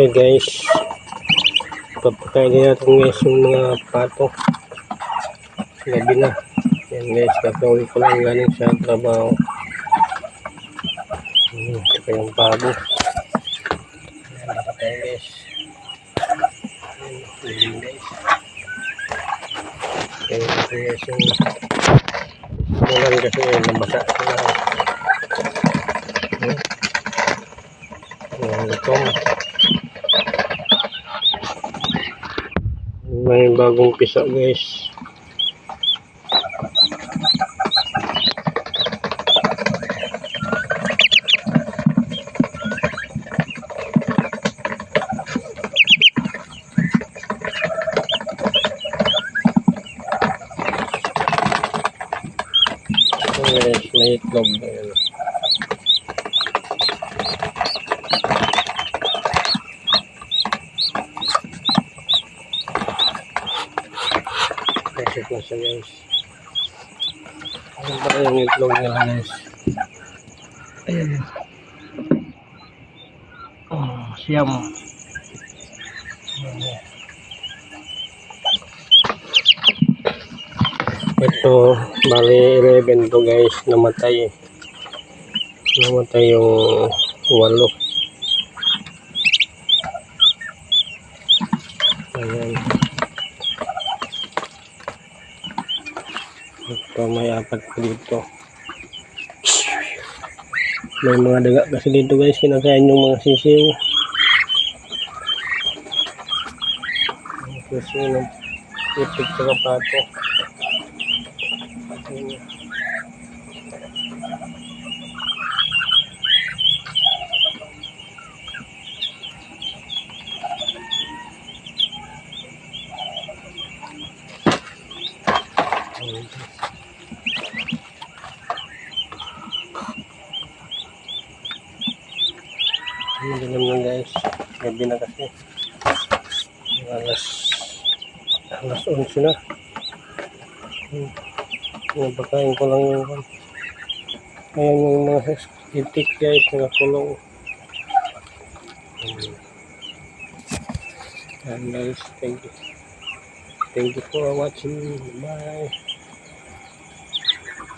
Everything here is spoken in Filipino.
Okay guys. Papakain natin guys yung mga pato. Gabi na. Yan guys, kakauwi ko lang galing sa trabaho. Hmm, ito yung pabo. Yan, tayo guys. Yan, guys. Kaya ito guys yung ulan kasi nabasa sila. Hmm. Yan, ito. May bagong pisa guys. Guys, may itlog. Ayan. Kasi po siya guys. Ano ba yung itlog nila guys? Ayan. Oh, siyam. Ito, bali 11 to guys, namatay. Namatay yung walo. Ayan. Ito, may apat pa dito. May mga daga kasi dito guys, kinakain yung mga sisiw. Kasi yung ipig sa kapato. Ayan. Ayan. Madilim na guys. Gabi na kasi. Alas alas 11 na. Hmm. Napakain ko lang yung Ayan yung mga itik guys. Nakakulong. Hmm. Ayan guys. Thank you. Thank you for watching. Bye.